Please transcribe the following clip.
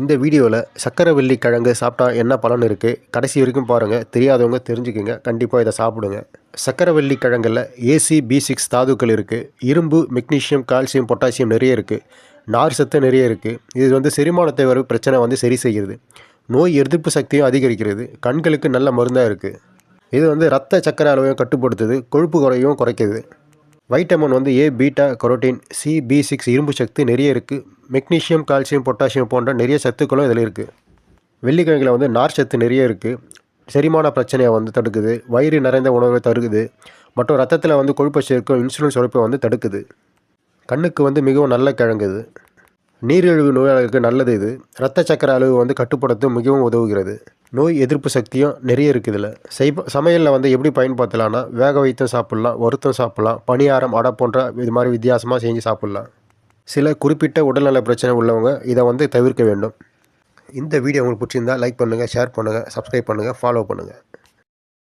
இந்த வீடியோவில் சக்கரவள்ளி கிழங்கு சாப்பிட்டா என்ன பலன் இருக்குது கடைசி வரைக்கும் பாருங்கள் தெரியாதவங்க தெரிஞ்சுக்கங்க. கண்டிப்பாக இதை சாப்பிடுங்க. சக்கரவள்ளி கிழங்கில் ஏசி பி சிக்ஸ் தாதுக்கள் இருக்குது இரும்பு மெக்னீஷியம் கால்சியம் பொட்டாசியம் நிறைய இருக்குது நார் சத்து நிறைய இருக்குது இது வந்து செரிமானத்தை வர பிரச்சனை வந்து சரி செய்கிறது நோய் எதிர்ப்பு சக்தியும் அதிகரிக்கிறது. கண்களுக்கு நல்ல மருந்தாக இருக்குது இது வந்து ரத்த சக்கரை அளவையும் கட்டுப்படுத்துது. கொழுப்பு குறையும் குறைக்குது. வைட்டமின் வந்து A beta carotene C B six இரும்பு சக்தி நிறைய இருக்குது மெக்னீஷியம் கால்சியம் பொட்டாசியம் போன்ற நிறைய சத்துக்களும் இதில் இருக்குது வெள்ளிக்கிழங்கில் வந்து நார் சத்து நிறைய இருக்குது செரிமான பிரச்சனையை வந்து தடுக்குது. வயிறு நிறைந்த உணவை தருகுது மற்றும் ரத்தத்தில் வந்து கொழுப்பை சேர்க்கும் இன்சுலின் சுரப்பை வந்து தடுக்குது. கண்ணுக்கு வந்து மிகவும் நல்ல கிழங்குது. நீரிழிவு நோயாளர்களுக்கு நல்லது இது. ரத்த சக்கர அளவு வந்து கட்டுப்படுத்த மிகவும் உதவுகிறது. நோய் எதிர்ப்பு சக்தியும் நிறைய இருக்குது இதில் செய்ப சமையலில் வந்து எப்படி பயன்படுத்தலாம்னா வேக வைத்தும் சாப்பிட்லாம் வருத்தம் சாப்பிட்லாம் பணியாரம் அடை போன்ற இது மாதிரி வித்தியாசமாக செஞ்சு சாப்பிட்லாம். சில குறிப்பிட்ட உடல்நல பிரச்சனை உள்ளவங்க இதை வந்து தவிர்க்க வேண்டும். இந்த வீடியோ உங்களுக்கு பிடிச்சிருந்தா லைக் பண்ணுங்கள் ஷேர் பண்ணுங்கள் சப்ஸ்கிரைப் பண்ணுங்கள் ஃபாலோ பண்ணுங்கள்